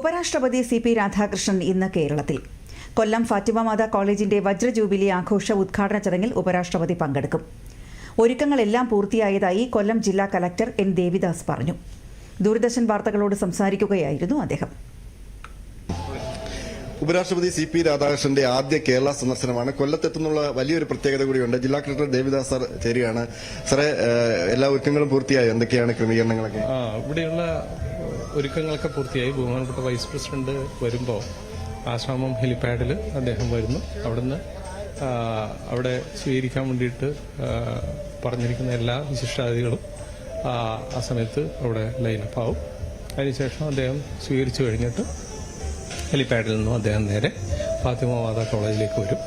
ഉപരാഷ്ട്രപതി C P Radhakrishnan ഇന്ന് കേരളത്തിൽ. കൊല്ലം ഫാത്തിമ മാതാ കോളേജിന്റെ വജ്രജൂബിലി ആഘോഷ ഉദ്ഘാടന ചടങ്ങിൽ ഉപരാഷ്ട്രപതി പങ്കെടുക്കും. ഒരുക്കങ്ങളെല്ലാം പൂർത്തിയായതായി കൊല്ലം ജില്ലാ കലക്ടർ എൻ ദേവിദാസ് പറഞ്ഞു. ദൂരദർശൻ വാർത്തകളോട് സംസാരിക്കുകയായിരുന്നു അദ്ദേഹം. ഉപരാഷ്ട്രപതി സി പി രാധാകൃഷ്ണന്റെ ആദ്യ കേരള സന്ദർശനമാണ്. കൊല്ലത്തെത്തുന്നുള്ള വലിയൊരു പ്രത്യേകത കൂടിയുണ്ട്. ജില്ലാ കളക്ടർ ദേവിദാസ് സാർ ചേരുകയാണ്. സാറേ എല്ലാ ഒരുക്കങ്ങളും പൂർത്തിയായോ? എന്തൊക്കെയാണ് ക്രമീകരണങ്ങളൊക്കെ? ആ ഇവിടെയുള്ള ഒരുക്കങ്ങളൊക്കെ പൂർത്തിയായി. ബഹുമാനപ്പെട്ട വൈസ് പ്രസിഡന്റ് വരുമ്പോൾ ആശ്രാമം ഹെലിപാഡിൽ അദ്ദേഹം വരുന്നു. അവിടുന്ന് അവിടെ സ്വീകരിക്കാൻ വേണ്ടിയിട്ട് പറഞ്ഞിരിക്കുന്ന എല്ലാ വിശിഷ്ടാതികളും ആ, സമയത്ത് അവിടെ ലൈനപ്പ് ആവും. അതിനുശേഷം അദ്ദേഹം സ്വീകരിച്ചു കഴിഞ്ഞിട്ട് ഹെലിപാഡിൽ നിന്നും അദ്ദേഹം നേരെ ഫാത്തിമ മാതാ കോളേജിലേക്ക് വരും.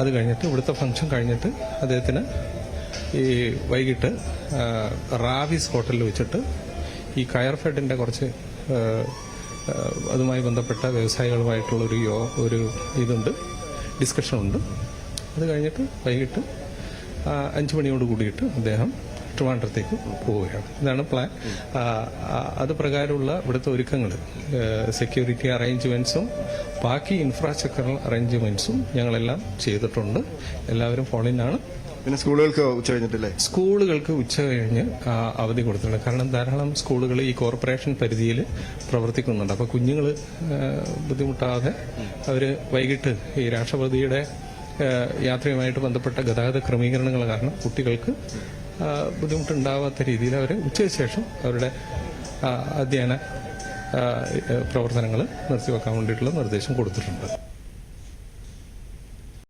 അത് കഴിഞ്ഞിട്ട് ഇവിടുത്തെ ഫംഗ്ഷൻ കഴിഞ്ഞിട്ട് അദ്ദേഹത്തിന് ഈ വൈകിട്ട് റാവിസ് ഹോട്ടലിൽ വെച്ചിട്ട് ഈ കയർ ഫെഡിന്റെ കുറച്ച് അതുമായി ബന്ധപ്പെട്ട വ്യവസായികളുമായിട്ടുള്ള ഒരു യോ ഒരു ഇതുണ്ട് ഡിസ്കഷൻ ഉണ്ട് അത് കഴിഞ്ഞിട്ട് വൈകിട്ട് അഞ്ച് മണിയോട് കൂടിയിട്ട് അദ്ദേഹം ട്രിവാൻഡ്രത്തേക്ക് പോവുകയാണ്. ഇതാണ് പ്ലാൻ. അത് പ്രകാരമുള്ള ഇവിടുത്തെ ഒരുക്കങ്ങൾ സെക്യൂരിറ്റി അറേഞ്ച്മെന്റ്സും ബാക്കി ഇൻഫ്രാസ്ട്രക്ചറൽ അറേഞ്ച്മെന്റ്സും ഞങ്ങളെല്ലാം ചെയ്തിട്ടുണ്ട്. എല്ലാവരും ഫോളിനാണ് പിന്നെ സ്കൂളുകൾക്ക് ഉച്ച കഴിഞ്ഞിട്ടില്ലേ? സ്കൂളുകൾക്ക് ഉച്ച കഴിഞ്ഞ് അവധി കൊടുത്തിട്ടുണ്ട്. കാരണം ധാരാളം സ്കൂളുകൾ ഈ കോർപ്പറേഷൻ പരിധിയിൽ പ്രവർത്തിക്കുന്നുണ്ട്. അപ്പോൾ കുഞ്ഞുങ്ങൾ ബുദ്ധിമുട്ടാതെ അവർ വൈകിട്ട് ഈ രാഷ്ട്രപതിയുടെ യാത്രയുമായിട്ട് ബന്ധപ്പെട്ട ഗതാഗത ക്രമീകരണങ്ങൾ കാരണം കുട്ടികൾക്ക് ബുദ്ധിമുട്ടുണ്ടാവാത്ത രീതിയിൽ അവർ ഉച്ചയ്ക്ക് ശേഷം അവരുടെ അധ്യയന പ്രവർത്തനങ്ങൾ നിർത്തിവെക്കാൻ വേണ്ടിയിട്ടുള്ള നിർദ്ദേശം കൊടുത്തിട്ടുണ്ട്.